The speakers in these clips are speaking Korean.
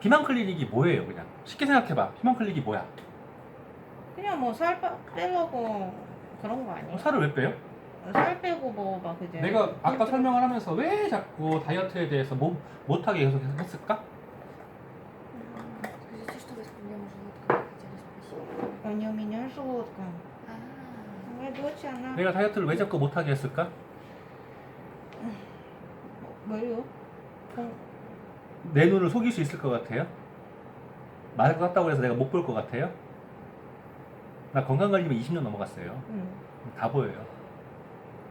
비만 클리닉이 뭐예요, 그냥? 쉽게 생각해봐. 비만 클리닉이 뭐야? 그냥 뭐 살 빼려고 그런 거 아니에요? 살을 왜 빼요? 살 빼고 뭐 막 그제 내가 아까 설명을 하면서 왜 자꾸 다이어트에 대해서 못, 못하게 계속 했을까? Скажите, что вы вспомнили, может, вот как хотели спросить? У меня желудка. А, Моя дочь она 내가 다이어트를 왜 자꾸 못하게 했을까? 뭐요? 어, 내 눈을 속일 수 있을 것 같아요? 말을 같다고 해서 내가 못 볼 것 같아요? 나 건강 관리만 20년 넘어갔어요. 응. 다 보여요.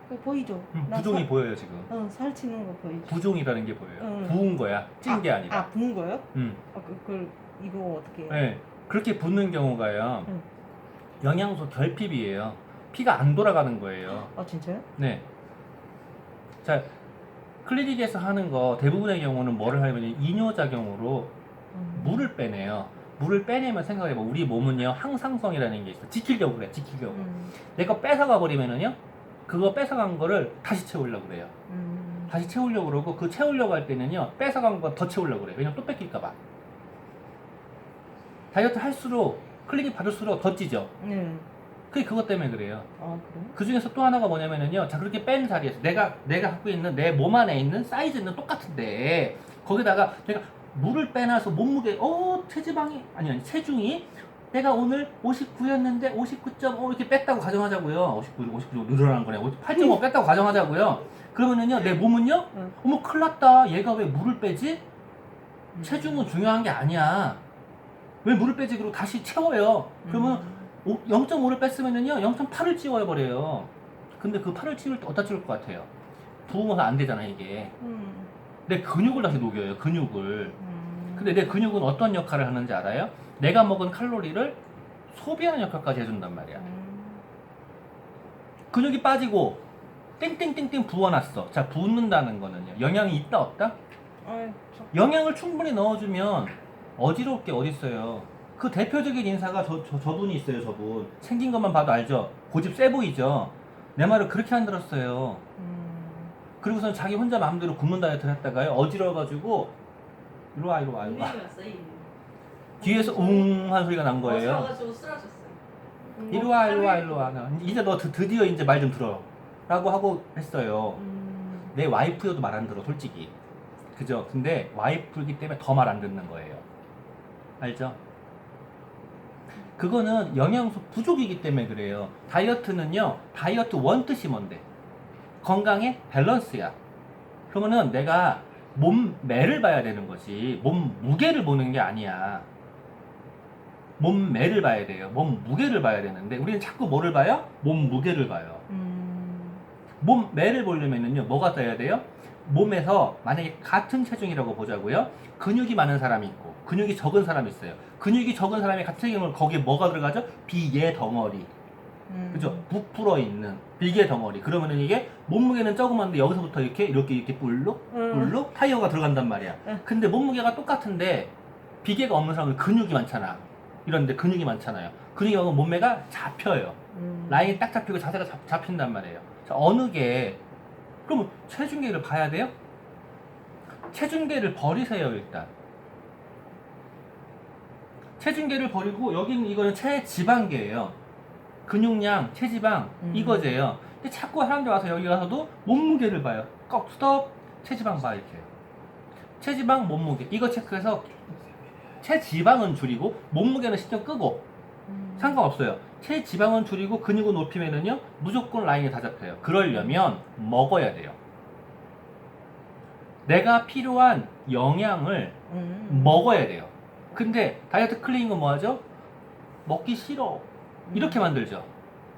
그 보이죠? 음, 나 부종이 살- 보여요, 지금. 응, 살찌는 거 보이죠? 부종이라는 게 보여요. 응. 부은 거야. 찐 게 아, 아니라. 아, 부은 거요? 음. 아, 그, 그 이거 어떻게? 해요? 네. 그렇게 붓는 경우가요. 응. 영양소 결핍이에요. 피가 안 돌아가는 거예요. 아 진짜요? 네. 자, 클리닉에서 하는 거 대부분의 경우는 뭐를 하냐면 이뇨작용으로 음. 물을 빼내요. 물을 빼내면 생각해봐. 우리 몸은요, 항상성이라는 게 있어. 지키려고 그래, 지키려고. 음. 내가 뺏어가 버리면은요, 그거 뺏어간 거를 다시 채우려고 그래요. 음. 다시 채우려고 그러고, 그 채우려고 할 때는요, 뺏어간 거 더 채우려고 그래요. 왜냐면 또 뺏길까봐. 다이어트 할수록, 클리닉 받을수록 더 찌죠. 네. 그게 그것 때문에 그래요. 아 그래? 그 중에서 또 하나가 뭐냐면은요, 자, 그렇게 뺀 자리에서 내가, 내가 갖고 있는 내 몸 안에 있는 사이즈는 똑같은데, 거기다가 내가 물을 빼놔서 몸무게, 어, 체지방이, 아니, 아니, 체중이 내가 오늘 59였는데 59.5 이렇게 뺐다고 가정하자고요. 59, 59 늘어난 거네. 8.5 뺐다고 가정하자고요. 그러면은요, 내 몸은요, 응. 어머, 큰일 났다. 얘가 왜 물을 빼지? 음. 체중은 중요한 게 아니야. 왜 물을 빼지? 그리고 다시 채워요. 그러면 음. 0.5를 뺐으면은요 0.8을 찌워버려요 근데 그 8을 찌울 때 어디다 찌울 것 같아요 부으면 안 되잖아 이게 음. 내 근육을 다시 녹여요 근육을 음. 근데 내 근육은 어떤 역할을 하는지 알아요? 내가 먹은 칼로리를 소비하는 역할까지 해준단 말이야 음. 근육이 빠지고 땡땡땡땡 부어놨어 자 붓는다는 거는요 영양이 있다 없다? 아이, 저- 영양을 충분히 넣어주면 어지러울 게 어딨어요. 그 대표적인 인사가 저, 저, 저분이 있어요, 저분. 생긴 것만 봐도 알죠? 고집 세 보이죠? 내 말을 그렇게 안 들었어요. 음. 그리고선 자기 혼자 마음대로 굶는 다이어트를 했다가요, 어지러워가지고, 이리 와, 이리 와, 이리 와. 왔어요. 뒤에서 웅 하는 소리가 난 거예요. 어지러가지고 쓰러졌어요. 이리 와, 이리 와, 이리 와. 나 이제 너 드, 드디어 이제 말 좀 들어. 라고 하고 했어요. 음. 내 와이프여도 말 안 들어, 솔직히. 그죠? 근데 와이프이기 때문에 더 말 안 듣는 거예요. 알죠? 그거는 영양소 부족이기 때문에 그래요. 다이어트는요, 다이어트 원 뜻이 뭔데? 건강의 밸런스야. 그러면은 내가 몸매를 봐야 되는 거지, 몸 무게를 보는 게 아니야. 몸매를 봐야 돼요. 몸 무게를 봐야 되는데, 우리는 자꾸 뭐를 봐요? 몸 무게를 봐요. 음. 몸매를 보려면은요 뭐가 떠야 돼요? 몸에서 만약에 같은 체중이라고 보자고요 근육이 많은 사람이 있고 근육이 적은 사람이 있어요 근육이 적은 사람이 같은 경우는 거기에 뭐가 들어가죠? 비계 덩어리 음. 그죠? 부풀어 있는 비계 덩어리 그러면은 이게 몸무게는 조그만데 여기서부터 이렇게 이렇게 이렇게 불룩 음. 불룩 타이어가 들어간단 말이야 응. 근데 몸무게가 똑같은데 비계가 없는 사람은 근육이 많잖아 이런데 근육이 많잖아요 근육이 많으면 몸매가 잡혀요 음. 라인이 딱 잡히고 자세가 잡, 잡힌단 말이에요. 자, 어느 게 그럼 체중계를 봐야 돼요? 체중계를 버리세요 일단. 체중계를 버리고 여기는 이거는 체지방계예요. 근육량, 체지방 음. 이거제요. 근데 자꾸 사람들 와서 여기 가서도 몸무게를 봐요. 꼭 스톱 체지방 봐 이렇게. 체지방 몸무게 이거 체크해서 체지방은 줄이고 몸무게는 신경 끄고 음. 상관없어요. 체지방은 줄이고 근육은 높이면은요 무조건 라인이 다 잡혀요. 그러려면 먹어야 돼요. 내가 필요한 영양을 음. 먹어야 돼요. 근데 다이어트 클리닝은 뭐하죠? 먹기 싫어. 이렇게 만들죠.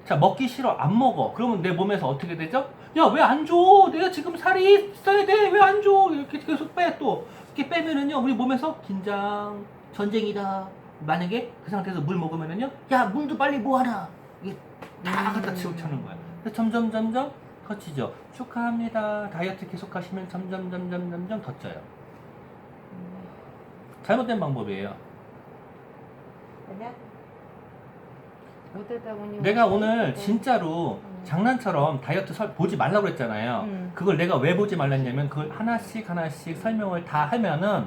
자 먹기 싫어 안 먹어. 그러면 내 몸에서 어떻게 되죠? 야 왜 안 줘? 내가 지금 살이 있어야 돼. 왜 안 줘? 이렇게 계속 빼 또. 이렇게 빼면은요 우리 몸에서 긴장 전쟁이다. 만약에 그 상태에서 물 먹으면은요 야 물도 빨리 모아라. 이게 다 갖다 치우쳐는 거야. 그래서 점점 점점 더 찌죠. 축하합니다. 다이어트 계속 하시면 점점 점점 점점 더 쪄요. 음. 잘못된 방법이에요. 보니 내가 오늘 네. 진짜로 음. 장난처럼 다이어트 설, 보지 말라고 그랬잖아요. 음. 그걸 내가 왜 보지 말랬냐면 그걸 하나씩 하나씩 설명을 다 하면은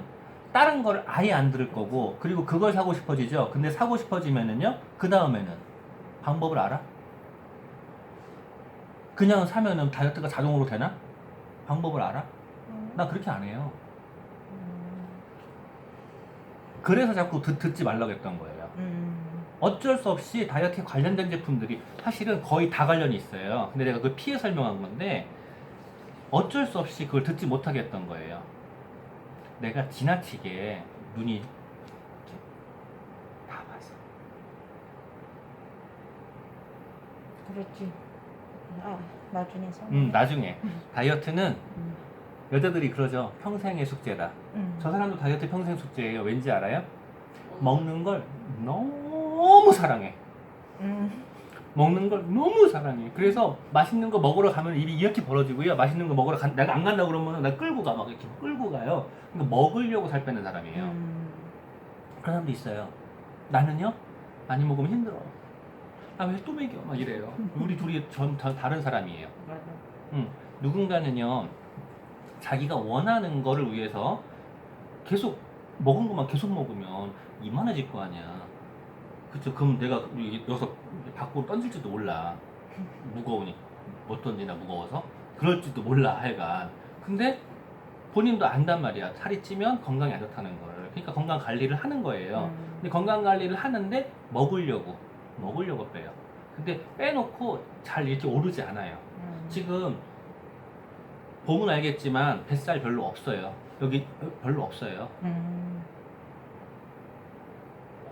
다른 걸 아예 안 들을 거고 그리고 그걸 사고 싶어지죠. 근데 사고 싶어지면은요. 그 다음에는 방법을 알아? 그냥 사면은 다이어트가 자동으로 되나? 방법을 알아? 음. 나 그렇게 안 해요. 음. 그래서 자꾸 듣, 듣지 말라고 했던 거예요. 음. 어쩔 수 없이 다이어트에 관련된 제품들이 사실은 거의 다 관련이 있어요. 근데 내가 그걸 피해 설명한 건데 어쩔 수 없이 그걸 듣지 못하게 했던 거예요. 내가 지나치게 눈이 이렇게 다 봤어. 그렇지. 아 나중에 사. 음, 나중에 다이어트는 음. 여자들이 그러죠. 평생의 숙제다. 음. 저 사람도 다이어트 평생 숙제예요. 왠지 알아요? 먹는 걸 너무 사랑해. 음. 먹는 걸 너무 사랑해. 그래서 맛있는 거 먹으러 가면 입이 이렇게 벌어지고요. 맛있는 거 먹으러 간, 내가 안 간다 그러면 나 끌고 가. 막 이렇게 끌고 가요. 그러니까 먹으려고 살 빼는 사람이에요. 음. 그런 사람도 있어요. 나는요? 많이 먹으면 힘들어. 아, 왜또 먹여? 막 이래요. 우리 둘이 전 다 다른 사람이에요. 맞아. 누군가는요, 자기가 원하는 거를 위해서 계속 먹은 것만 계속 먹으면 이만해질 거 아니야. 그쵸? 그럼 내가 여기서 밖으로 던질지도 몰라. 무거우니. 못 던지나 무거워서. 그럴지도 몰라, 하여간. 근데 본인도 안단 말이야. 살이 찌면 건강이 안 좋다는 걸. 그러니까 건강 관리를 하는 거예요. 음. 근데 건강 관리를 하는데 먹으려고, 먹으려고 빼요. 근데 빼놓고 잘 이렇게 오르지 않아요. 음. 지금 보면 알겠지만 뱃살 별로 없어요. 여기 별로 없어요. 음.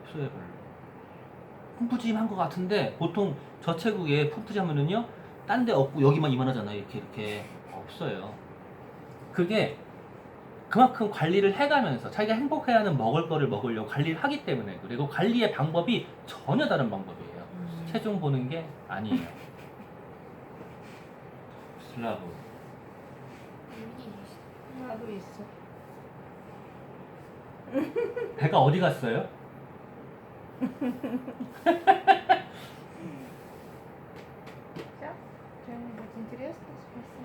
없어요 별로. 푸푸짐한 것 같은데 보통 저체구에 푸푸짐하면은요 딴 데 없고 여기만 이만하잖아요. 이렇게 이렇게 없어요. 그게 그만큼 관리를 해가면서 자기가 행복해하는 먹을 거를 먹으려고 관리를 하기 때문에 그리고 관리의 방법이 전혀 다른 방법이에요. 음. 체중 보는 게 아니에요. 슬라브. 나도 있어. 배가 어디 갔어요? Все? Что-нибудь интересное спросить?